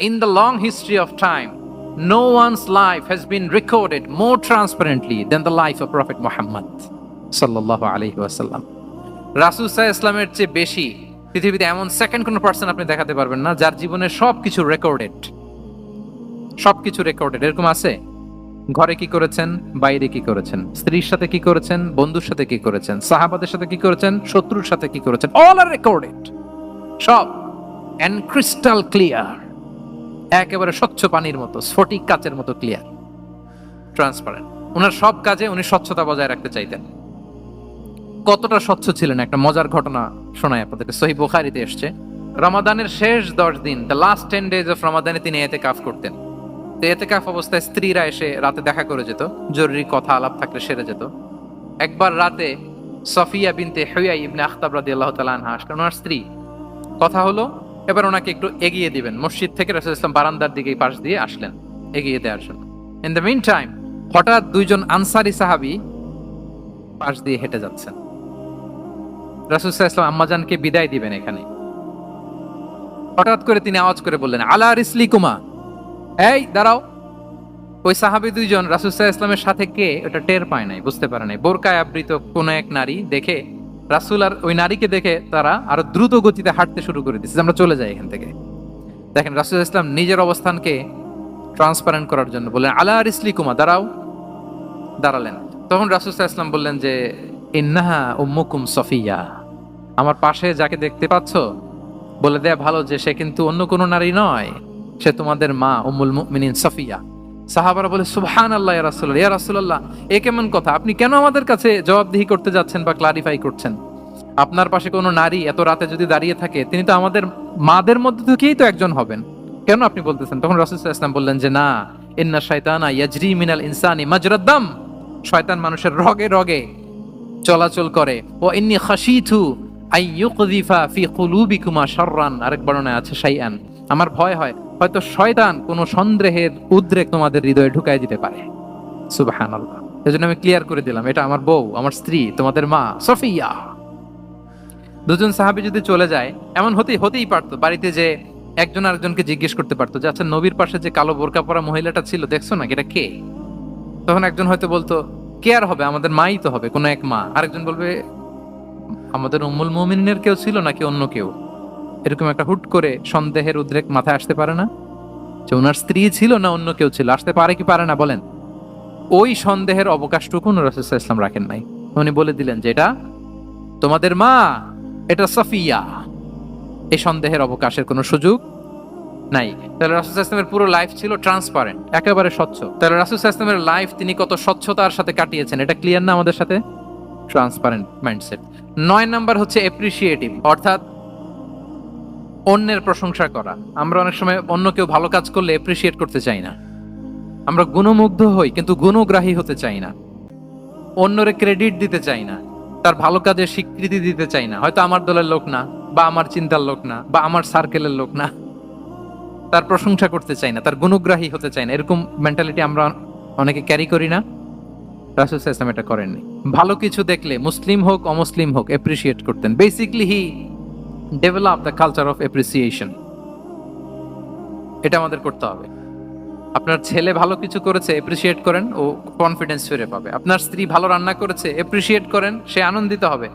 In the long history of time, no one's life has been recorded more transparently than the life of Prophet Muhammad sallallahu সাল্লাল্লাহু ইসলামের চেয়ে বেশি পৃথিবীতে এমন second কোন person আপনি দেখাতে পারবেন না যার জীবনের সবকিছু রেকর্ডেড সবকিছু রেকর্ডেড এরকম আছে? ঘরে কি করেছেন? বাইরে কি করেছেন? স্ত্রীর সাথে কি করেছেন? বন্ধুর সাথে কি করেছেন? সাহাবাদের সাথে কি করেছেন? শত্রুর সাথে কি করেছেন? অল আর রেকর্ডেড সব। অ্যান্ড ক্রিস্টাল ক্লিয়ার একেবারে স্বচ্ছ পানির মতো, স্ফটিক কাচের মতো ক্লিয়ার ট্রান্সপারেন্ট ওনার সব কাজে উনি স্বচ্ছতা বজায় রাখতে চাইতেন। কতটা স্বচ্ছ ছিলেন একটা মজার ঘটনা শোনায় আপনাদেরকে। সহি বোখারিতে এসছে, রমাদানের শেষ দশ দিন the last ten days of রমাদানে তিনি এতে কাফ করতেন। তো এতে কাফ অবস্থায় স্ত্রীরা এসে রাতে দেখা করে যেত, জরুরি কথা আলাপ থাকলে সেরে যেত। একবার রাতে সফিয়া বিনতে হইয়া ইবনে আখতাব রাদি আল্লাহ তালা আনহা আসলেন। ওনার স্ত্রী, কথা হলো এবার ওনাকে একটু এগিয়ে দিবেন। মসজিদ থেকে রাসুল ইসলাম বারান্দার দিকে পাশ দিয়ে আসলেন, এগিয়ে দেওয়ার জন্য। ইন দ্য মিন টাইম হঠাৎ দুইজন আনসারি সাহাবি পাশ দিয়ে হেঁটে যাচ্ছেন। রাসুল ইসলাম আম্মাজানকে বিদায় দিবেন এখানে। হঠাৎ করে তিনি আওয়াজ করে বললেন, আলা রিসলি কুমা এই, দাঁড়াও। ওই সাহাবি দুইজন রাসুসাহ ইসলামের সাথে কে? ওটা টের পায় নাই, বুঝতে পারে নাই। বোরকায় আবৃত কোন এক নারী দেখে রাসুল আর ওই নারীকে দেখে তারা আরও দ্রুত গতিতে হাঁটতে শুরু করে দিচ্ছে আমরা চলে যাই এখান থেকে। দেখেন রাসুল ইসলাম নিজের অবস্থানকে ট্রান্সপারেন্ট করার জন্য বললেন, আলা রিসলি কুমা দাঁড়াও। দাঁড়ালেন। তখন রাসুসাহ ইসলাম বললেন যে, ইন্নাহা উম্মুকুম সফিয়া আমার পাশে যাকে দেখতে পাচ্ছ, বলে দেয়া ভালো যে সে কিন্তু অন্য কোনো নারী নয়, সে তোমাদের মা উম্মুল মিনিন সফিয়া। সাহাবারা বলে সুবহান আল্লাহ ইয়া রাসূলুল্লাহ, এ কেমন কথা? আপনি কেন আমাদের কাছে জবাবদিহি করতে যাচ্ছেন বা ক্লারিফাই করছেন? আপনার পাশে কোনো নারী এত রাতে যদি দাঁড়িয়ে থাকে, তিনি তো আমাদের মাদের মধ্যে থেকেই তো একজন হবেন। কেন আপনি বলতেছেন? তখন রাসূল ওয়াসাল্লাম বললেন যে, না, ইন্না শাইতানা ইয়াজরি মিনাল ইনসানি মাজরাদ্দাম শয়তান মানুষের রগে রগে চলাচল করে। ও ইন্নি খাশিতু আই ইউকযিফা ফি কুলুবিকুমা শাররান। আরেক বর্ণনায় আছে, শাইআন। আমার ভয় হয় হয়তো শয়তান কোনো সন্দেহের উদ্রেক তোমাদের হৃদয়ে ঢুকাই দিতে পারে। সুবহানাল্লাহ। এজন্য আমি ক্লিয়ার করে দিলাম, এটা আমার বউ, আমার স্ত্রী, তোমাদের মা, সফিয়া। দুজন সাহাবী যদি চলে যায়, এমন হতেই হতেই পারতো, বাড়িতে যে একজন আরেকজনকে জিজ্ঞেস করতে পারতো যে আচ্ছা নবীর পাশে যে কালো বোরকা পরা মহিলাটা ছিল, দেখছ না এটা কে? তখন একজন হয়তো বলতো, কে আর হবে? আমাদের মাই তো হবে, কোনো এক মা। আরেকজন বলবে, আমাদের উম্মুল মুমিনের কেউ ছিল নাকি অন্য কেউ? এরকম একটা হুট করে সন্দেহের উদ্রেক মাথায় আসতে পারে না? যে ওনার স্ত্রী ছিল না অন্য কেউ ছিল, আসতে পারে কি পারে না বলেন। ওই সন্দেহের অবকাশটুকু রসুল্লাহ ইসলাম রাখেন নাই। উনি বলে দিলেন যে এটা তোমাদের মা, এটা সফিয়া। এই সন্দেহের অবকাশের কোনো সুযোগ নাই। তাহলে রাসুল ইসলামের পুরো লাইফ ছিল ট্রান্সপারেন্ট একেবারে স্বচ্ছ। তাহলে রাসুল ইসলামের লাইফ তিনি কত স্বচ্ছতার সাথে কাটিয়েছেন, এটা ক্লিয়ার না আমাদের সাথে? ট্রান্সপারেন্ট মাইন্ডসেট নয় নাম্বার হচ্ছে অ্যাপ্রিসিয়েটিভ অর্থাৎ অন্যের প্রশংসা করা। আমরা অনেক সময় অন্য কেউ ভালো কাজ করলে এপ্রিসিয়েট করতে চাই না। আমরা গুণমুগ্ধ হই, কিন্তু গুণগ্রাহী হতে চাই না। অন্যরে ক্রেডিট দিতে চাই না। তার ভালো কাজের স্বীকৃতি দিতে চাই না। হয়তো আমার দলের লোক না, বা আমার চিন্তার লোক না, বা আমার সার্কেলের লোক না। তার প্রশংসা করতে চাই না, তার গুণগ্রাহী হতে চাই না। এরকম মেন্টালিটি আমরা অনেকে ক্যারি করি না। রাসুল ইসলাম এটা করেননি। ভালো কিছু দেখলে মুসলিম হোক, অমুসলিম হোক এপ্রিসিয়েট করতেন। Basically he develop the culture of appreciation এটা আমাদের করতে হবে। আপনার ছেলে ভালো কিছু করেছে এপ্রিসিয়েট করেন, ও কনফিডেন্স ফিরে পাবে। আপনার স্ত্রী ভালো রান্না করেছে এপ্রিসিয়েট করেন, সে আনন্দিত হবে।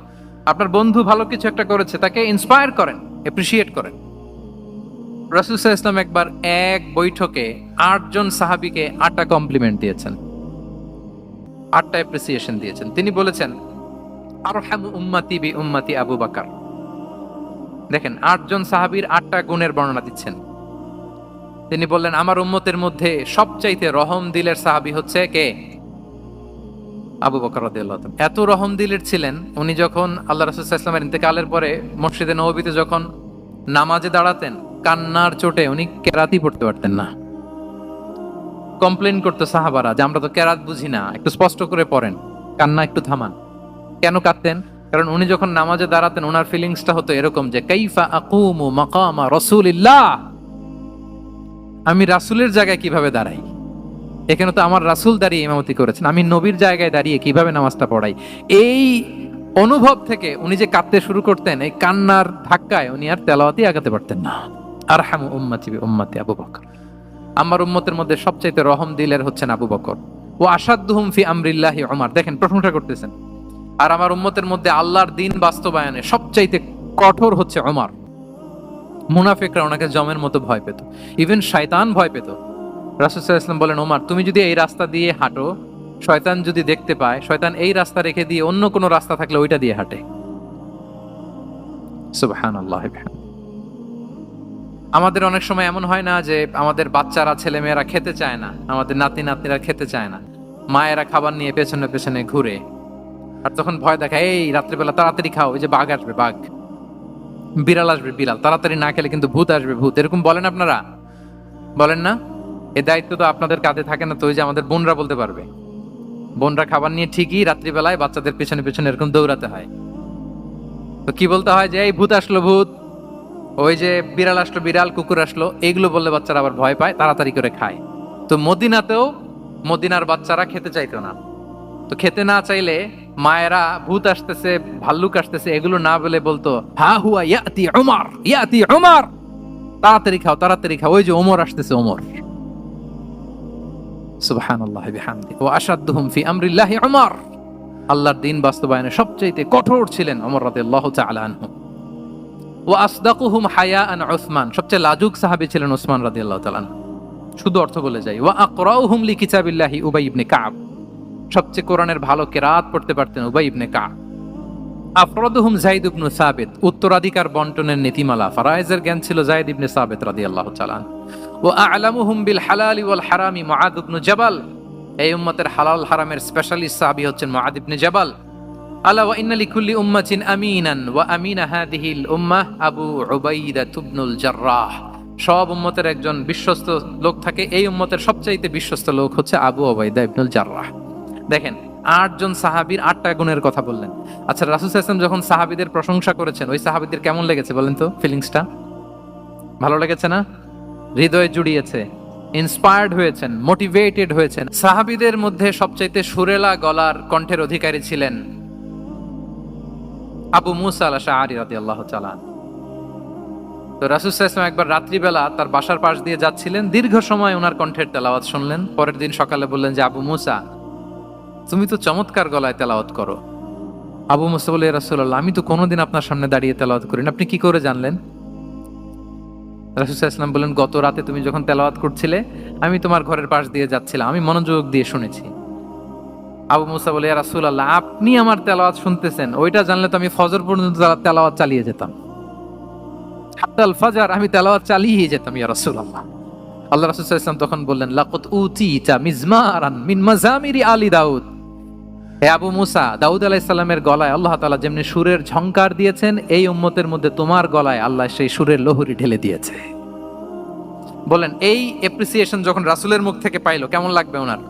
আপনার বন্ধু ভালো কিছু একটা করেছে, তাকে ইন্সপায়ার করেন এপ্রিসিয়েট করেন। রাসুলসাহ ইসলাম একবার এক বৈঠকে আটজন সাহাবিকে আটটা কমপ্লিমেন্ট দিয়েছেন। আটটা অ্যাপ্রিসিয়েশন দিয়েছেন। তিনি বলেছেন, আরহাম উম্মাতি বি উম্মাতি আবু বাকার। দেখেন, আটজন সাহাবীর আটটা গুণের বর্ণনা দিচ্ছেন। তিনি বললেন, আমার উম্মতের মধ্যে সবচাইতে রহম দিলের সাহাবী হচ্ছে কে? আবু বকর এত রহম দিলের ছিলেন, উনি যখন আল্লাহ রাসূল সাল্লাল্লাহু আলাইহি ওয়াসাল্লামের ইন্তেকালের পরে মসজিদে নববীতে যখন নামাজে দাঁড়াতেন, কান্নার চোটে উনি কেরাতি পড়তে পারতেন না। কমপ্লেন করতো সাহাবারা যে, আমরা তো কেরাত বুঝি না, একটু স্পষ্ট করে পড়েন, কান্না একটু থামান। কেন কাঁদতেন? কারণ উনি যখন নামাজে দাঁড়াতেন ওনার ফিলিংসটা হতো এরকম যে, কাইফা আকুমু মাকামা রাসূলিল্লাহ? আমি রাসূলের জায়গায় কীভাবে দাঁড়াই? এখানে তো আমার রাসূল দাঁড়িয়ে ইমামতি করেছেন। আমি নবীর জায়গায় দাঁড়িয়ে কীভাবে নামাজটা পড়াই? এই অনুভব থেকে উনি যে কাঁদতে শুরু করতেন, এই কান্নার ধাক্কায় উনি আর তেলাওয়াতি আগাতে পারতেন না। আরহামু উম্মতি বি উম্মতি আবু বকর। আমার উম্মতের মধ্যে সবচাইতে রহম দিলের হচ্ছেন আবু বকর। ও আসাদুহুম ফি আমরিল্লাহি ওমর দেখেন, প্রশংসা করতেছেন। আর আমার উম্মতের মধ্যে আল্লাহর দিন বাস্তবায়নে সবচাইতে কঠোর হচ্ছে ওমর। মুনাফিকরা ওনাকে জমের মতো ভয় পেত। ইভেন শয়তান ভয় পেত। রাসুসাল্লাহ ইসলাম বলেন, ওমর, তুমি যদি এই রাস্তা দিয়ে হাঁটো, শয়তান যদি দেখতে পায়, শয়তান এই রাস্তা রেখে দিয়ে অন্য কোনো রাস্তা থাকলে ওইটা দিয়ে হাঁটে। সুবহানাল্লাহ আমাদের অনেক সময় এমন হয় না যে আমাদের বাচ্চারা ছেলে মেয়েরা খেতে চায় না। আমাদের নাতি নাতনিরা খেতে চায় না। মায়েরা খাবার নিয়ে পেছনে পেছনে ঘুরে আর তখন ভয় দেখায় এই, রাত্রিবেলা তাড়াতাড়ি খাও ওই যে বাঘ আসবে, বাঘ। বিড়াল আসবে, বিড়াল। তাড়াতাড়ি না খেলে কিন্তু ভূত আসবে, ভূত। এরকম বলেন আপনারা? বলেন না? এ দায়িত্ব তো আপনাদের কাঁধে থাকে না, তো ওই যে আমাদের বোনরা বলতে পারবে। বোনরা খাবার নিয়ে ঠিকই রাত্রিবেলায় বাচ্চাদের পেছনে পেছনে এরকম দৌড়াতে হয়। তো কি বলতে হয় যে, এই, ভূত আসলো, ভূত। ওই যে বিড়াল আসলো, বিড়াল, কুকুর আসলো। এগুলো বললে বাচ্চারা আবার ভয় পায়, তাড়াতাড়ি করে খায়। তো মদিনাতেও মদিনার বাচ্চারা খেতে চাইতো না। তো খেতে না চাইলে মায়েরা ভূত আসতেছে, ভাল্লুক আসতেছে, এগুলো না বলে বলতো, হা হুয়া ইয়াতি ওমর ইয়াতি ওমর তাড়াতাড়ি খাও তাড়াতাড়ি খাও, ওই যে ওমর আসতেছে ওমর ফি আমরিল্লাহি ওমর আল্লাহর দিন বাস্তবায়নে সবচেয়ে কঠোর ছিলেন ওমর রাদিয়াল্লাহু তাআলা আনহু। ও আসদাকুহুম হায়া আন সবচেয়ে লাজুক সাহাবী ছিলেন ওসমান রাদিয়াল্লাহু তাআলা। শুধু অর্থ বলে যাই। ওয়া আকরাউহুম লি কিতাবিল্লাহি উবাই ইবনে কাব। সবচেয়ে কোরআনের ভালো কেরাত পড়তে পারতেন উবাই ইবনে কাব। আফরাদুহুম জাইদ ইবনু সাবিত, উত্তরাধিকার বন্টনের নীতিমালা, ফারায়েজের জ্ঞান ছিল জাইদ ইবনে সাবিত রাদিয়াল্লাহু তাআলা আনহু। ও আ'লামুহুম বিল হালালি ওয়াল হারামি মুআদ ইবনু জাবাল। এই উম্মতের হালাল হারামের স্পেশালিস্ট সাহাবী হচ্ছেন মুআদ ইবনে জাবাল। আলা ওয়া ইন্না লিকুল্লি উম্মাতিন আমিনান ওয়া আমিনা হাদিহিল উম্মাহ আবু উবাইদা ইবনুল জাররাহ। সব উম্মতের একজন বিশ্বস্ত লোক থাকে, এই উম্মতের সবচাইতে বিশ্বস্ত লোক হচ্ছে আবু ওবাইদা ইবনুল জাররাহ। দেখেন, আটজন সাহাবীর আটটা গুণের কথা বললেন। আচ্ছা রাসূল সাল্লাল্লাহু যখন সাহাবীদের প্রশংসা করেছেন, ওই সাহাবীদের কেমন লেগেছে বলেন তো ফিলিংসটা ভালো লেগেছে না? হৃদয়ে জুড়িয়েছে ইন্সপায়ার্ড হয়েছেন মোটিভেটেড হয়েছেন। সাহাবীদের মধ্যে সবচাইতে সুরেলা গলার কণ্ঠের অধিকারী ছিলেন আবু মুসা আল আল্লাহ তো রাসুসাম একবার রাত্রিবেলা তার বাসার পাশ দিয়ে যাচ্ছিলেন, দীর্ঘ সময় ওনার কণ্ঠের তেলাওয়াত শুনলেন। পরের দিন সকালে বললেন যে, আবু মুসা তুমি তো চমৎকার গলায় তেলাওয়াত করো। আবু মুসা রাসুল্লাহ আমি তো কোনোদিন আপনার সামনে দাঁড়িয়ে তেলাওয়াত করি না। আপনি কি করে জানলেন? রাসুসাহ ইসলাম বললেন, গত রাতে তুমি যখন তেলাওয়াত করছিলে, আমি তোমার ঘরের পাশ দিয়ে যাচ্ছিলাম। আমি মনোযোগ দিয়ে শুনেছি। আবু মুসা বলে আল্লাহ আপনি আমার তেলাওয়াত শুনতেছেন। ওইটা জানলে তো আমি ফজর পর্যন্ত তেলাওয়াত চালিয়ে যেতাম। হাত্তাল ফাজার, আমি তেলাওয়াত চালিয়ে যেতাম, ইয়া রাসুল আল্লাহ আল্লাহ ইসলাম তখন বললেন লাকত উতিতা মিজমারান মিন মাজামিরি আলী দাউদ। হে আবু মুসা, দাউদ আলাইহিস সালামের গলায় আল্লাহ তাআলা যেমনি সুরের ঝংকার দিয়েছেন, এই উম্মতের মধ্যে তোমার গলায় আল্লাহ সেই সুরের লহরি ঢেলে দিয়েছে। বলেন, এই এপ্রিসিয়েশন যখন রাসূলের মুখ থেকে পাইলো, কেমন লাগবে ওনার?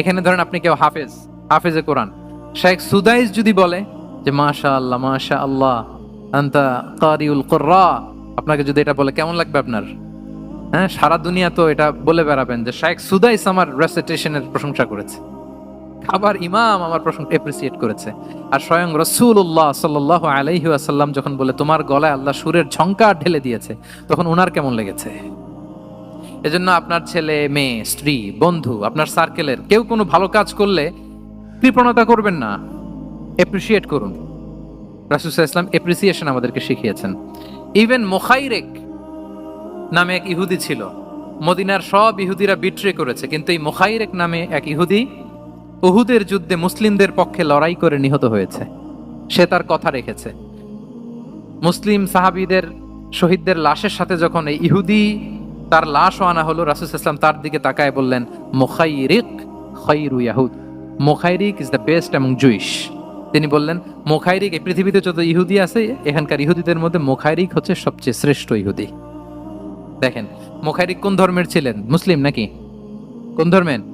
এখানে ধরেন আপনি কেউ হাফেজ, হাফেজে কোরআন। শেখ সুদাইস যদি বলে যে মাশা আল্লাহ মাশা আল্লাহ আন্তা কারিউল কুররা আপনাকে যদি এটা বলে, কেমন লাগবে আপনার? হ্যাঁ সারা দুনিয়া তো এটা বলে বেড়াবেন যে, শেখ সুদাইস আমার রেসিটেশনের প্রশংসা করেছে। আবার ইমাম আমার প্রশংসা এপ্রিসিয়েট করেছে। আর স্বয়ং রসুল্লাহ সাল্লাহ আলাইহি আসাল্লাম যখন বলে, তোমার গলায় আল্লাহ সুরের ঝংকার ঢেলে দিয়েছে, তখন ওনার কেমন লেগেছে? এজন্য আপনার ছেলে, মেয়ে, স্ত্রী, বন্ধু, আপনার সার্কেলের কেউ কোনো ভালো কাজ করলে কৃপণতা করবেন না। এপ্রিসিয়েট করুন। রাসুসা ইসলাম এপ্রিসিয়েশন আমাদেরকে শিখিয়েছেন। ইভেন মোখাইরেক নামে এক ইহুদি ছিল। মদিনার সব ইহুদিরা বিট্রে করেছে, কিন্তু এই মোখাইরেক নামে এক ইহুদি উহুদের যুদ্ধে মুসলিমদের পক্ষে লড়াই করে নিহত হয়েছে। সে তার কথা রেখেছে। মুসলিম সাহাবিদের শহীদদের লাশের সাথে যখন এই ইহুদি তার লাশও আনা হলো, রাসুল ইসলাম তার দিকে তাকায় বললেন, মোখাইরিক খৈরু ইয়াহুদ। মোখাইরিক ইজ দ্য বেস্ট এবং জুইশ তিনি বললেন, মোখাইরিক, এই পৃথিবীতে যত ইহুদি আছে, এখানকার ইহুদিদের মধ্যে মোখাইরিক হচ্ছে সবচেয়ে শ্রেষ্ঠ ইহুদি। দেখেন, মোখাইরিক কোন ধর্মের ছিলেন? মুসলিম নাকি? কোন ধর্মের?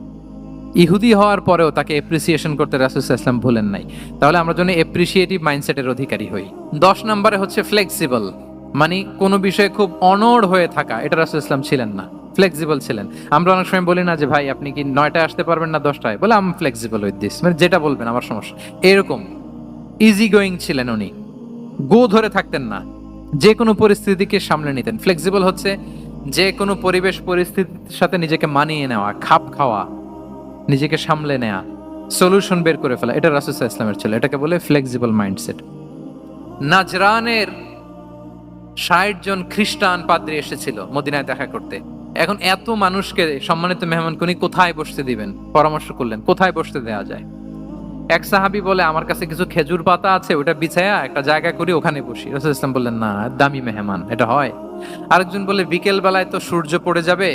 ইহুদি হওয়ার পরেও তাকে এপ্রিসিয়েশন করতে রাসুল ইসলাম ভুলেন নাই। তাহলে আমরা যেন এপ্রিসিয়েটিভ মাইন্ডসেটের অধিকারী হই। দশ নম্বরে হচ্ছে ফ্লেক্সিবল মানে কোনো বিষয়ে খুব অনড় হয়ে থাকা, এটা রাসুল ইসলাম ছিলেন না। ফ্লেক্সিবল ছিলেন। আমরা অনেক সময় বলি না যে, ভাই, আপনি কি নয়টায় আসতে পারবেন না দশটায়? বলে আমি ফ্লেক্সিবল উইথ দিস মানে যেটা বলবেন, আমার সমস্যা। এরকম ইজি গোয়িং ছিলেন উনি। গো ধরে থাকতেন না। যে কোনো পরিস্থিতিকে সামলে নিতেন। ফ্লেক্সিবল হচ্ছে যে কোনো পরিবেশ পরিস্থিতির সাথে নিজেকে মানিয়ে নেওয়া, খাপ খাওয়া নিজেকে সামলে নেয়া সলিউশন বের করে ফেলা। এটা রাসুসাহ ইসলামের ছিল। এটাকে বলে ফ্লেক্সিবল মাইন্ডসেট নাজরানের ষাট জন খ্রিস্টান পাদ্রী এসেছিল মদিনায় দেখা করতে। এখন এত মানুষকে সম্মানিত মেহমান কোনি কোথায় বসতে দিবেন? পরামর্শ করলেন, কোথায় বসতে দেওয়া যায়? এক সাহাবি বলে, আমার কাছে কিছু খেজুর পাতা আছে, ওটা বিছায়া একটা জায়গা করি, ওখানে বসি। রসুল ইসলাম বললেন, না, দামি মেহমান, এটা হয়। আরেকজন বলে বিকেল বেলায় তো সূর্য পড়ে যাবে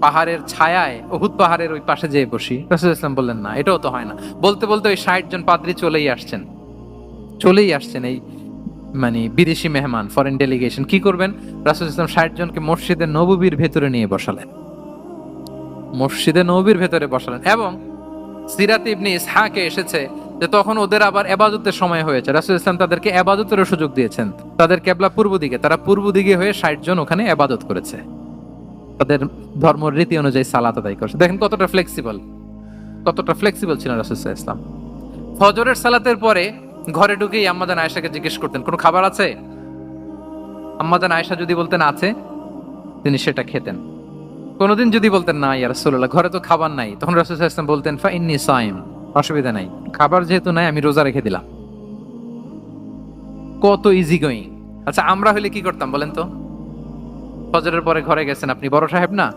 পাহাড়ের ছায়ায় অহুদ পাহাড়ের ওই পাশে যেয়ে বসি। রসুল ইসলাম বললেন, না, এটাও তো হয় না। বলতে বলতে ওই ষাট জন পাদ্রী চলেই আসছেন। চলেই আসছেন এই মানে বিদেশি মেহমান ফরেন ডেলিগেশন কি করবেন? রাসুল ইসলাম ষাট জনকে মসজিদে নববীর ভেতরে নিয়ে বসালেন। মসজিদে নবীর ভেতরে বসালেন। এবং সিরাত ইবনে ইসহাকে এসেছে যে তখন ওদের আবার এবাদতের সময় হয়েছে। রাসুল ইসলাম তাদেরকে এবাদতেরও সুযোগ দিয়েছেন। তাদের কেবলা পূর্ব দিকে, তারা পূর্ব দিকে হয়ে ষাট জন ওখানে এবাদত করেছে। তাদের ধর্ম রীতি অনুযায়ী সালাত আদায় করছে। দেখেন কতটা ফ্লেক্সিবল কতটা ফ্লেক্সিবল ছিলেন রাসুল ইসলাম ফজরের সালাতের পরে ঘরে ঢুকেই আম্মাদান আয়েশাকে জিজ্ঞেস করতেন, কোনো খাবার আছে? আম্মাদান আয়েশা যদি বলতেন, আছে। তিনি সেটা খেতেন। কোনোদিন যদি বলতেন, না, ইয়া রাসূলুল্লাহ, ঘরে তো খাবার নাই। তখন সাল্লাল্লাহু আলাইহি বলতেন, ফা ইন্নী সাইম, অসুবিধা নাই। খাবার যেহেতু নাই, আমি রোজা রেখে দিলাম। কত ইজি গোয়িং আচ্ছা আমরা হলে কি করতাম বলেন তো? ফজরের পরে ঘরে গেছেন আপনি, বড় সাহেব না?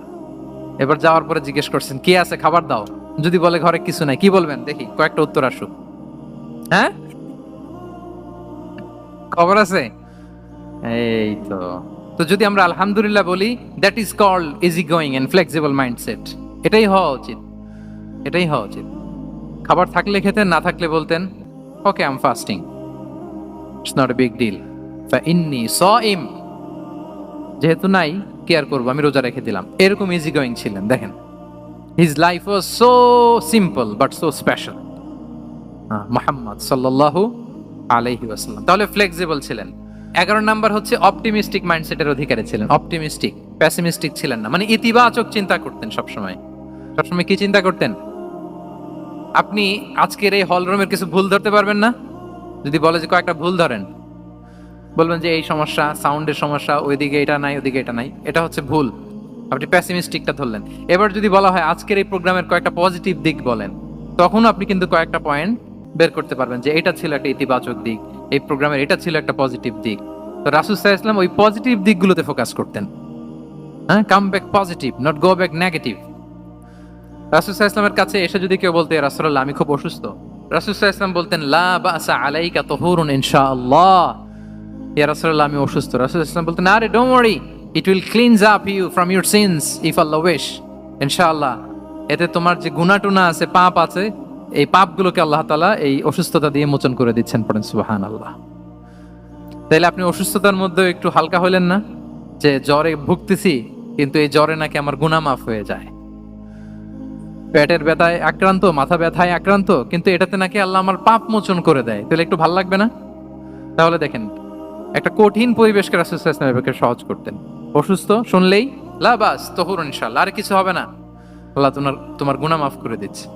এবার যাওয়ার পরে জিজ্ঞেস করছেন, কি আছে? খাবার দাও। যদি বলে ঘরে কিছু নাই, কি বলবেন? দেখি, কয়েকটা উত্তর আসুক। হ্যাঁ? খবর আছে? এই তো। তো যদি আমরা আলহামদুলিল্লাহ বলি that is called easy going and flexible mindset এটাই হওয়া উচিত। এটাই হওয়া উচিত। খাবার থাকলে খেতেন, না থাকলে বলতেন okay I'm fasting it's not a big deal ইন্নি স ইম যেহেতু নাই কেয়ার করব, আমি রোজা রেখে দিলাম। এরকম ইজি গোয়িং ছিলেন, দেখেন। His life was so simple but so special Muhammad সাল্লাল্লাহু আলাইহি ওয়াসাল্লাম। তাহলে ফ্লেক্সিবল ছিলেন। এগারো নাম্বার হচ্ছে অপটিমিস্টিক মাইন্ডসেটের অধিকারী ছিলেন। অপটিমিস্টিক প্যাসিমিস্টিক ছিলেন না। মানে ইতিবাচক চিন্তা করতেন সবসময়। সবসময় কি চিন্তা করতেন? আপনি আজকের এই হল রুমের কিছু ভুল ধরতে পারবেন না? যদি বলে যে কয়েকটা ভুল ধরেন। বলবেন যে এই সমস্যা, সাউন্ডের সমস্যা, ওইদিকে এটা নাই, ওইদিকে এটা নাই। এটা হচ্ছে ভুল। আপনি প্যাসিমিস্টিকটা ধরলেন। এবার যদি বলা হয় আজকের এই প্রোগ্রামের কয়েকটা পজিটিভ দিক বলেন, তখন আপনি কিন্তু কয়েকটা পয়েন্ট বের করতে পারবেন যে এটা ছিল একটা ইতিবাচক দিক, এই প্রোগ্রামের এটা ছিল একটা পজিটিভ দিক। তো রাসুল সাহা ইসলাম ওই পজিটিভ দিকগুলোতে ফোকাস করতেন। হ্যাঁ come back positive not go back negative রাসুল সাহা ইসলামের কাছে এসে যদি কেউ বলতে রাসুল্লাহ আমি খুব অসুস্থ। রাসুল সাহা ইসলাম বলতেন, লা বাসা আলাইকা তহুরুন ইনশাআল্লাহ। ইয়া আমি অসুস্থ। রাসুল ইসলাম বলতেন, আরে don't it will cleanse up you from your sins if Allah wish ইনশাআল্লাহ, এতে তোমার যে গুনাহ টুনা আছে, পাপ আছে, এই পাপগুলোকে আল্লাহ তালা এই অসুস্থতা দিয়ে মোচন করে দিচ্ছেন পড়েন সুবাহান আল্লাহ তাইলে আপনি অসুস্থতার মধ্যে একটু হালকা হইলেন না? যে জ্বরে ভুগতেছি, কিন্তু এই জ্বরে নাকি আমার গুণা মাফ হয়ে যায়। পেটের ব্যথায় আক্রান্ত, মাথা ব্যথায় আক্রান্ত, কিন্তু এটাতে নাকি আল্লাহ আমার পাপ মোচন করে দেয়। তাহলে একটু ভালো লাগবে না? তাহলে দেখেন একটা কঠিন পরিবেশকে রাসুসালামকে সহজ করতেন। অসুস্থ, শুনলেই, লাবাস, তহুর ইনশাল্লাহ আর কিছু হবে না। আল্লাহ তোমার তোমার গুণা মাফ করে দিচ্ছে।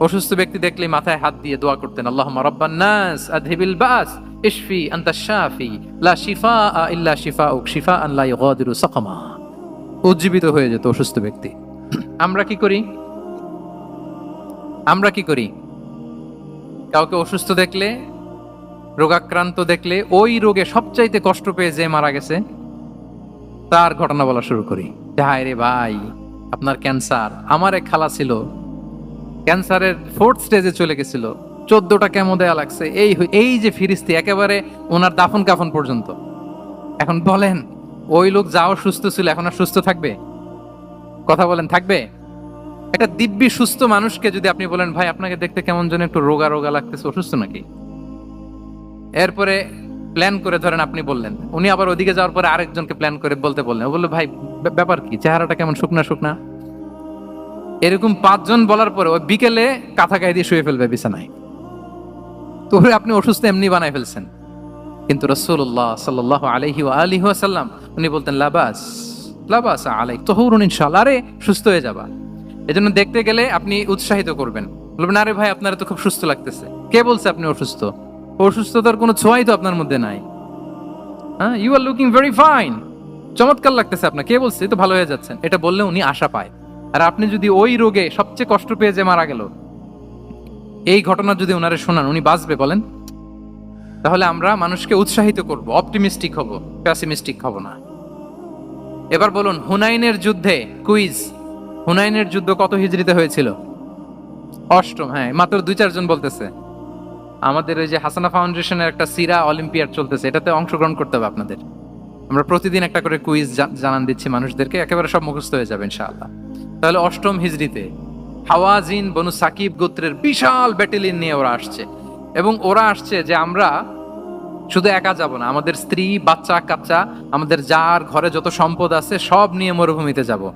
অসুস্থ ব্যক্তি দেখলে মাথায় হাত দিয়ে দোয়া করতেন আল্লাহ নাস বাস, ইশফি আনতা শাফি, লা শিফা ইল্লা শিফা শিফা ইগাদিরু সাকামা। উজ্জীবিত হয়ে যেত অসুস্থ ব্যক্তি। আমরা কি করি? আমরা কি করি? কাউকে অসুস্থ দেখলে রোগাক্রান্ত দেখলে ওই রোগে সবচাইতে কষ্ট পেয়ে যে মারা গেছে, তার ঘটনা বলা শুরু করি। হায় রে ভাই, আপনার ক্যান্সার, আমার এক খালা ছিল, ক্যান্সারের ফোর্থ স্টেজে চলে গেছিল। চোদ্দটা কেমো দেয়া লাগছে, এই এই যে ফিরিস্তি, একেবারে ওনার দাফন কাফন পর্যন্ত। এখন বলেন, ওই লোক যাও সুস্থ ছিল, এখন আর সুস্থ থাকবে? কথা বলেন, থাকবে? একটা দিব্যি সুস্থ মানুষকে যদি আপনি বলেন, ভাই, আপনাকে দেখতে কেমন যেন একটু রোগা রোগা লাগতেছে, অসুস্থ নাকি? এরপরে প্ল্যান করে ধরেন আপনি বললেন। উনি আবার ওদিকে যাওয়ার পরে আরেকজনকে প্ল্যান করে বলতে বললেন। ও বলল, ভাই ব্যাপার কি? চেহারাটা কেমন? শুকনা শুকনা? এরকম পাঁচজন বলার পরে ওই বিকেলে কাঁথা গায়ে দিয়ে শুয়ে ফেলবে বিছানায়। তো আপনি অসুস্থ এমনি বানায় ফেলছেন। কিন্তু রসুল্লাহ সাল্লাহ আলহি আলিহি আসাল্লাম উনি বলতেন, লাবাস লাবাস আলাই তহরুন ইনশাল্লাহ আরে, সুস্থ হয়ে যাবা। এজন্য দেখতে গেলে আপনি উৎসাহিত করবেন। বলবেন, আরে ভাই, আপনারা তো খুব সুস্থ লাগতেছে। কে বলছে আপনি অসুস্থ? অসুস্থতার কোনো ছোঁয়াই তো আপনার মধ্যে নাই। হ্যাঁ you are looking very fine চমৎকার লাগতেছে আপনার। কে বলছে? তো ভালো হয়ে যাচ্ছেন এটা বললে উনি আশা পায়। আর আপনি যদি ওই রোগে সবচেয়ে কষ্ট পেয়ে যে মারা গেল, এই ঘটনা যদি ওনারে শোনান, উনি বাঁচবে বলেন? তাহলে আমরা মানুষকে উৎসাহিত করব অপটিমিস্টিক হব প্যাসিমিস্টিক হব না। এবার বলুন, হুনাইনের যুদ্ধে, কুইজ। হুনাইনের যুদ্ধ কত হিজড়িতে হয়েছিল? অষ্টম হ্যাঁ মাত্র দুই চারজন বলতেছে। আমাদের ওই যে হাসানা ফাউন্ডেশনের একটা সিরা অলিম্পিয়াড চলতেছে, এটাতে অংশগ্রহণ করতে হবে আপনাদের। আমরা প্রতিদিন একটা করে কুইজ জানান দিচ্ছি মানুষদেরকে, একেবারে সব মুখস্থ হয়ে যাবে ইনশাআল্লাহ। তাহলে অষ্টম হিজড়িতে হাওয়াজিন বনু সাকিব গোত্রের বিশাল ব্যাটেলিয়ন নিয়ে ওরা আসছে। এবং ওরা আসছে যে আমরা শুধু একা যাব না, আমাদের স্ত্রী, বাচ্চা, কাচ্চা, আমাদের যার ঘরে যত সম্পদ আছে সব নিয়ে মরুভূমিতে যাব।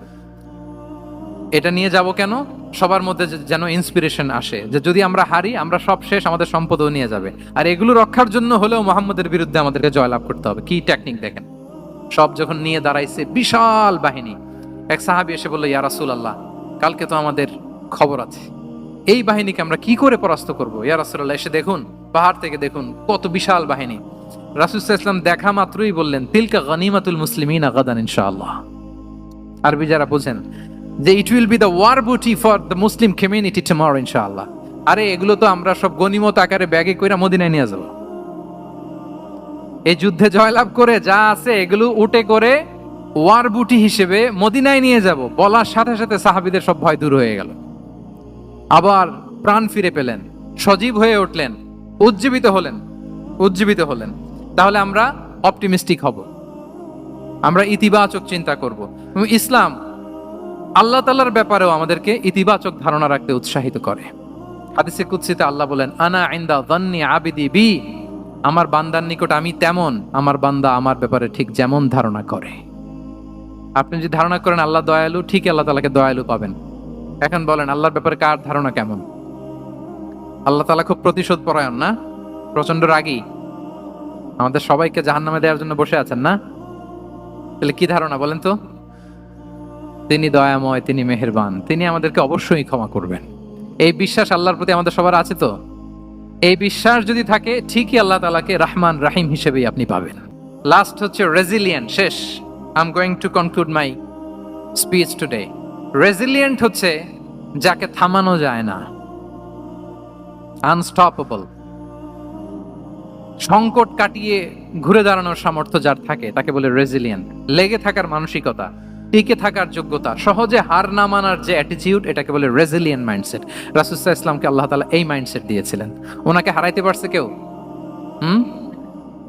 এটা নিয়ে যাব কেন? সবার মধ্যে যেন ইন্সপিরেশন আসে। যে যদি আমরা হারি, আমরা সব শেষ, আমাদের সম্পদও নিয়ে যাবে। আর এগুলো রক্ষার জন্য হলেও মোহাম্মদের বিরুদ্ধে আমাদেরকে জয়লাভ করতে হবে। কি টেকনিক দেখেন? সব যখন নিয়ে দাঁড়াইছে বিশাল বাহিনী। এক সাহাবি এসে বলল, ইয়া রাসূল আল্লাহ কালকে তো আমাদের খবর আছে। এই বাহিনীকে আমরা কি করে পরাস্ত করব? ইয়া রাসূলুল্লাহ, এসে দেখুন, পাহাড় থেকে দেখুন, কত বিশাল বাহিনী। রাসূল ইসলাম দেখা মাত্রই বললেন, তিলকা গনিমাতুল মুসলিমিন গাদান ইনশাআল্লাহ। আরবি যারা বোঝেন যে it will be the war booty for the Muslim community tomorrow ইনশাআল্লাহ আরে, এগুলো তো আমরা সব গনিমত আকারে ব্যাগে কইরা মদিনায় নিয়ে যাব। এই যুদ্ধে জয়লাভ করে যা আছে এগুলো উঠে করে ওয়ার বুটি হিসেবে মদিনায় নিয়ে যাব। বলার সাথে সাথে সাহাবিদের সব ভয় দূর হয়ে গেল। আবার প্রাণ ফিরে পেলেন, সজীব হয়ে উঠলেন, উজ্জীবিত হলেন উজ্জীবিত হলেন। তাহলে আমরা অপটিমিস্টিক হব। আমরা ইতিবাচক চিন্তা করব। ইসলাম আল্লাহ তালার ব্যাপারেও আমাদেরকে ইতিবাচক ধারণা রাখতে উৎসাহিত করে। হাদিসে কুৎসিতে আল্লাহ বলেন, আনা আইন্দা দন্নি আবিদি বি। আমার বান্দার নিকট আমি তেমন, আমার বান্দা আমার ব্যাপারে ঠিক যেমন ধারণা করে। আপনি যদি ধারণা করেন আল্লাহ দয়ালু ঠিক আল্লাহ তালাকে দয়ালু পাবেন। এখন বলেন, আল্লাহর ব্যাপারে কার ধারণা কেমন? আল্লাহ তালা খুব প্রতিশোধ পরায়ণ না? প্রচণ্ড রাগী। আমাদের সবাইকে জাহান্নামে দেওয়ার জন্য বসে আছেন না? তাহলে কি ধারণা বলেন তো? তিনি দয়াময়, তিনি মেহেরবান, তিনি আমাদেরকে অবশ্যই ক্ষমা করবেন। এই বিশ্বাস আল্লাহর প্রতি আমাদের সবার আছে তো? এই বিশ্বাস যদি থাকে, ঠিকই আল্লাহ তালাকে রহমান রাহিম হিসেবেই আপনি পাবেন। লাস্ট হচ্ছে রেজিলিয়েন্ট শেষ। I am going to conclude my speech today resilient হচ্ছে যাকে থামানো যায় না। আনস্টপেবল সংকট কাটিয়ে ঘুরে দাঁড়ানোর সামর্থ্য যার থাকে, তাকে বলে রেজিলিয়েন্ট লেগে থাকার মানসিকতা। টিকে থাকার যোগ্যতা, সহজে হার না মানার যে অ্যাটিটিউড এটাকে বলে রেজিলিয়েন্ট মাইন্ডসেট রাসুসাহ ইসলামকে আল্লাহ তালা এই মাইন্ডসেট দিয়েছিলেন। ওনাকে হারাইতে পারছে কেউ? হুম?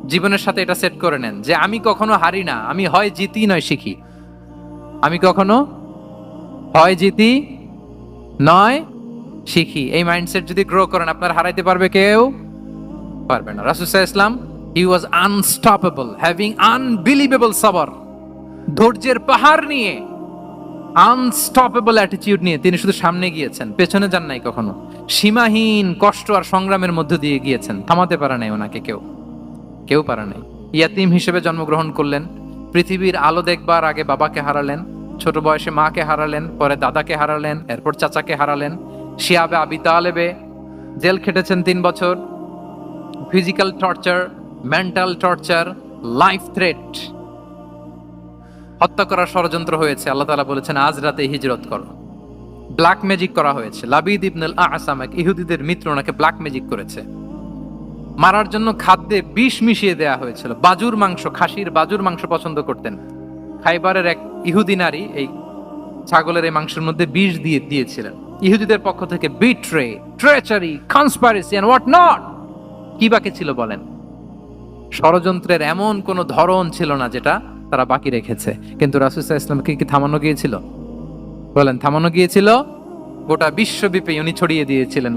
জীবনের সাথে এটা সেট করে নেন যে আমি কখনো হারি না, আমি হয় জিতি নয় শিখি। আমি কখনো হয় জিতি নয় শিখি। এই মাইন্ডসেট যদি গ্রো করেন, আপনার হারাইতে পারবে কেউ? পারবে না। রাসুসাহ ইসলাম he was unstoppable having unbelievable সাবার ধৈর্যের পাহাড় নিয়ে আনস্টপেবল অ্যাটিটিউড নিয়ে তিনি শুধু সামনে গিয়েছেন, পেছনে যান নাই কখনো। সীমাহীন কষ্ট আর সংগ্রামের মধ্য দিয়ে গিয়েছেন, থামাতে পারে নাই ওনাকে কেউ। কেউ পারে নাই। ইয়াতিম হিসেবে জন্মগ্রহণ করলেন, পৃথিবীর আলো দেখবার আগে বাবাকে হারালেন, ছোট বয়সে মাকে হারালেন, পরে দাদাকে হারালেন, এরপর চাচাকে হারালেন, শিয়াবে আবি তালেবে জেল খেটেছেন তিন বছর। Physical torture mental torture life threat হত্যা করার ষড়যন্ত্র হয়েছে, আল্লাহ তালা বলেছেন, আজ রাতে হিজরত করো। ব্ল্যাক ম্যাজিক করা হয়েছে। লাবিদ ইবনুল আসাম এক ইহুদিদের মিত্র, ওনাকে ব্ল্যাক ম্যাজিক করেছে। মারার জন্য খাদ্যে বিষ মিশিয়ে দেয়া হয়েছিল। বাজুর মাংস, খাসির বাজুর মাংস পছন্দ করতেন। খাইবারের এক ইহুদি নারী এই ছাগলের এই মাংসের মধ্যে বিষ দিয়ে দিয়েছিলেন। ইহুদিদের পক্ষ থেকে betray treachery conspiracy and what not কি বাকি ছিল বলেন? ষড়যন্ত্রের এমন কোন ধরন ছিল না যেটা তারা বাকি রেখেছে। কিন্তু রাসুসাহ ইসলামকে কি থামানো গিয়েছিল? বলেন, থামানো গিয়েছিল? গোটা বিশ্বব্যাপী উনি ছড়িয়ে দিয়েছিলেন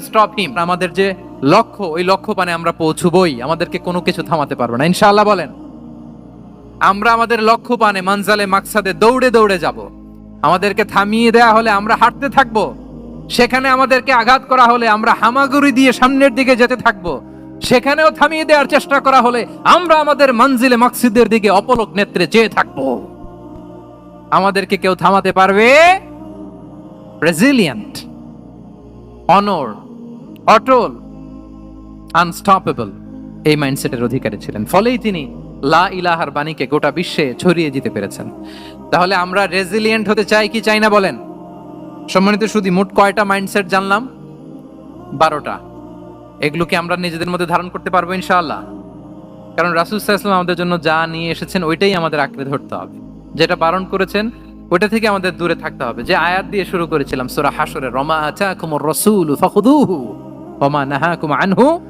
স্টপ আমাদের যে লক্ষ্য, ওই লক্ষ্য আমরা পৌঁছবই। আমাদেরকে কোনো কিছু থামাতে পারবে না। ইনশাআল্লাহ বলেন, আমরা আমাদের লক্ষ্য পানে মানজালে, মাকসাদে দৌড়ে দৌড়ে যাব। আমাদেরকে থামিয়ে দেয়া হলে আমরা হাঁটতে থাকব। সেখানে আমাদেরকে আঘাত করা হলে আমরা হামাগুড়ি দিয়ে সামনের দিকে যেতে থাকব। সেখানেও থামিয়ে দেওয়ার চেষ্টা করা হলে আমরা আমাদের মঞ্জিলে মাকসিদের দিকে অপলক নেত্রে চেয়ে থাকব। আমাদেরকে কেউ থামাতে পারবে? রেজিলিয়েন্ট অনর অটল আনস্টপেবল এই মাইন্ডসেটের অধিকারী ছিলেন। ফলেই তিনি লা ইলাহার বাণীকে গোটা বিশ্বে ছড়িয়ে দিতে পেরেছেন। তাহলে আমরা রেজিলিয়েন্ট হতে চাই কি চাই না বলেন? সম্মানিত শুধু মোট কয়টা মাইন্ডসেট জানলাম? বারোটা। এগুলোকে আমরা নিজেদের মধ্যে ধারণ করতে পারব ইনশাআল্লাহ। কারণ রাসুল সাল্লাম আমাদের জন্য যা নিয়ে এসেছেন, ওইটাই আমাদের আঁকড়ে ধরতে হবে। যেটা বারণ করেছেন, ওইটা থেকে আমাদের দূরে থাকতে হবে। যে আয়াত দিয়ে শুরু করেছিলাম, সোরা হাসরে রমা আতাকুম রাসূল ফাখুদুহু ওমা নাহাকুম আনহু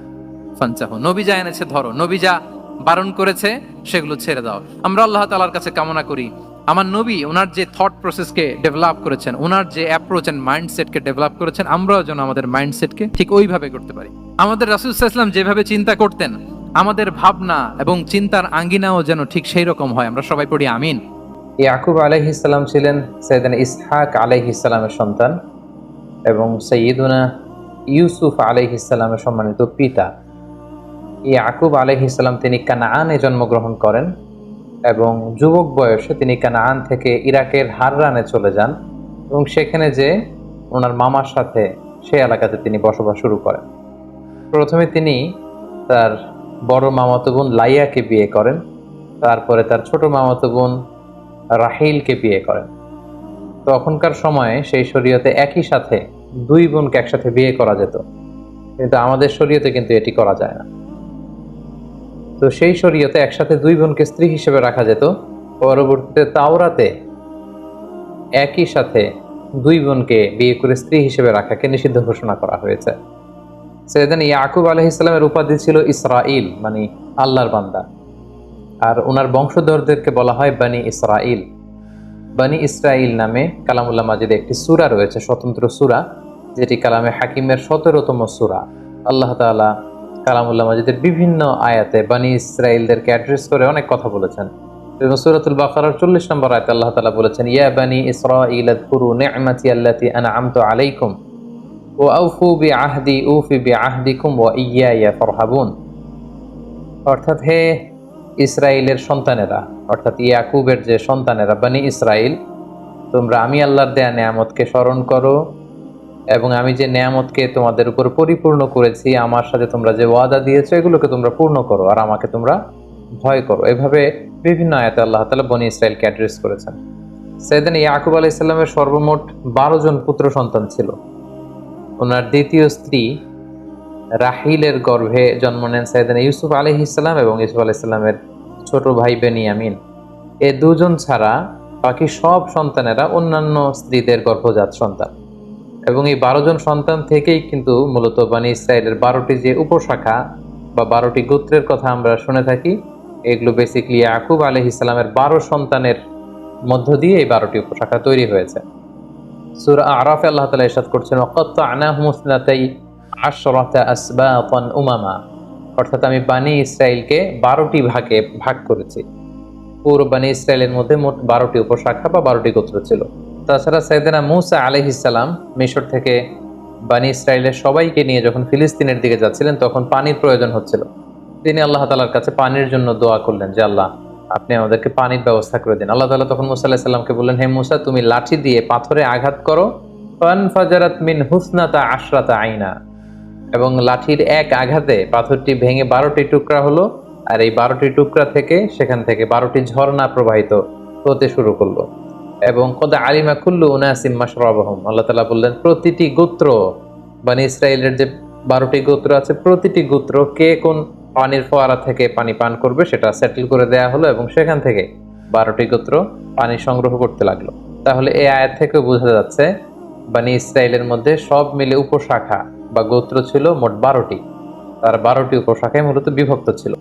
ফানচাহু নবী যা এনেছে ধরো, নবী যা বারণ করেছে, সেগুলো ছেড়ে দাও। আমরা আল্লাহ তাআলার কাছে কামনা করি আমার নবী ওনার যে থট প্রসেসকে ডেভেলপ করেছেন, ওনার যে অ্যাপ্রোচ এন্ড মাইন্ডসেটকে ডেভেলপ করেছেন, আমরাও যেন আমাদের মাইন্ডসেটকে ঠিক ওইভাবে করতে পারি। আমাদের রাসূল সাল্লাল্লাহু যেভাবে চিন্তা করতেন, আমাদের ভাবনা এবং চিন্তার আঙ্গিনাও যেন ঠিক সেই রকম হয়। আমরা সবাই পড়ি, আমিন। ইয়াকুব আলাইহিসাল্লাম ছিলেন সৈয়দান ইসহাক আলাইহিসাল্লামের সন্তান এবং সৈয়দুনা ইউসুফ আলাইহিসাল্লামের সম্মানিত পিতা। ইয়াকুব আলাইহিসাল্লাম তিনি কানাআনে জন্মগ্রহণ করেন। এবং যুবক বয়সে তিনি কানাআন থেকে ইরাকের হাররানে চলে যান এবং সেখানে যে ওনার মামার সাথে সে এলাকাতে তিনি বসবাস শুরু করেন। প্রথমে তিনি তার বড় মামাতো বোন লাইয়াকে বিয়ে করেন, তারপরে তার ছোট মামাতো বোন রাহিলকে বিয়ে করেন। তখনকার সময়ে সেই শরীয়তে একই সাথে দুই বোনকে একসাথে বিয়ে করা যেত। কিন্তু আমাদের শরীয়তে কিন্তু এটি করা যায় না। তো সেই শরীয়তে একসাথে দুই বোনকে স্ত্রী হিসেবে রাখা যেত। পরবর্তীতে তাওরাতে একই সাথে দুই বোনকে বিয়ে করে স্ত্রী হিসেবে রাখাকে নিষিদ্ধ ঘোষণা করা হয়েছে। সেদিন ইয়াকুব আলহিসামের উপাধি ছিল ইসরাইল মানে আল্লাহর বান্দা। আর ওনার বংশধরদেরকে বলা হয় বানি ইসরাইল বানি ইসরাইল নামে কালামুল্লাহ মাজিদে একটি সুরা রয়েছে, স্বতন্ত্র সূরা, যেটি কালামে হাকিমের সতেরোতম সুরা। আল্লাহ তাআলা কালামুল্লাহ মাজিদের বিভিন্ন আয়াতে বানি ইসরাইলদেরকে অ্যাড্রেস করে অনেক কথা বলেছেন। সূরাতুল বাকারার চল্লিশ নম্বর আয়াতে আল্লাহ তাআলা বলেছেন, ইয়া বানি আযকুরু নি'মাতি আল্লাতি আন'আমতু আলাইকুম ওয়া আউফু বিআহদি, উফি বিআহদিকুম ওয়া ইয়্যায়া ফারহাবুন। অর্থাৎ হে ইসরায়েলের সন্তানেরা, অর্থাৎ ইয়াকুবের যে সন্তানেরা, বানি ইসরায়েল তোমরা আমি আল্লাহর দেয়া নেয়ামতকে স্মরণ করো এবং আমি যে নেয়ামতকে তোমাদের উপর পরিপূর্ণ করেছি, আমার সাথে তোমরা যে ওয়াদা দিয়েছ, এগুলোকে তোমরা পূর্ণ করো আর আমাকে তোমরা ভয় করো। এভাবে বিভিন্ন আয়াতে আল্লাহ তালা বনি ইসরায়েলকে অ্যাড্রেস করেছেন। সেদিন ইয়াকুব আলাহ ইসলামের সর্বমোট বারো জন পুত্র সন্তান ছিল। ওনার দ্বিতীয় স্ত্রী রাহিলের গর্ভে জন্ম নেন সাইদানা ইউসুফ আলহ ইসলাম এবং ইউসুফ আলাহ ইসলামের ছোট ভাই বেনিয়ামিন। এ দুজন ছাড়া বাকি সব সন্তানেরা অন্যান্য স্ত্রীদের গর্ভজাত সন্তান। এবং এই বারো জন সন্তান থেকেই কিন্তু মূলত বানী ইসরায়েলের বারোটি যে উপশাখা বা বারোটি গোত্রের কথা আমরা শুনে থাকি, এগুলো বেসিকলি ইয়াকুব আলহ ইসলামের বারো সন্তানের মধ্য দিয়ে এই বারোটি উপশাখা তৈরি হয়েছে। সুরা আরাফে আল্লাহ তালা ইসাদ করছেন অকত্ত আনা হুমসনাতাই আশরাতা আসবাতান উমামা। অর্থাৎ আমি বানি ইসরায়েলকে বারোটি ভাগে ভাগ করেছি। পুরো বানি ইসরায়েলের মধ্যে মোট বারোটি উপশাখা বা বারোটি গোত্র ছিল। তাছাড়া সাইদানা মুসা আলহিসাল্লাম মিশর থেকে বানি ইসরায়েলের সবাইকে নিয়ে যখন ফিলিস্তিনের দিকে যাচ্ছিলেন, তখন পানির প্রয়োজন হচ্ছিল। তিনি আল্লাহ তালার কাছে পানির জন্য দোয়া করলেন যে, আল্লাহ, আপনি আমাদেরকে পানির ব্যবস্থা করে দিন। আল্লাহ তালা তখন মুসা আল্লাহ সাল্লামকে বললেন, হে মুসা, তুমি লাঠি দিয়ে পাথরে আঘাত করো। ফানফাজারাত মিন হুসনাতা আশরাতা আইনা। এবং লাঠির এক আঘাতে পাথরটি ভেঙে বারোটি টুকরা হলো, আর এই বারোটি টুকরা থেকে সেখান থেকে বারোটি ঝর্ণা প্রবাহিত হতে শুরু করল। এবং কদা আলিমা কুল্লু উনাসিম মাসরাবহম আল্লাহ তালা বললেন, প্রতিটি গোত্র মানে ইসরায়েলের যে বারোটি গোত্র আছে, প্রতিটি গোত্র কে কোন পানির ফোয়ারা থেকে পানি পান করবে সেটা সেটেল করে দেয়া হলো এবং সেখান থেকে বারোটি গোত্র পানি সংগ্রহ করতে লাগল। তাহলে এই আয়াত থেকে বোঝা যাচ্ছে, বানি ইসরায়েলের মধ্যে সব মিলে উপশাখা বা গোত্র ছিল মোট বারোটি। তার বারোটি উপশাখায় মূলত বিভক্ত ছিল।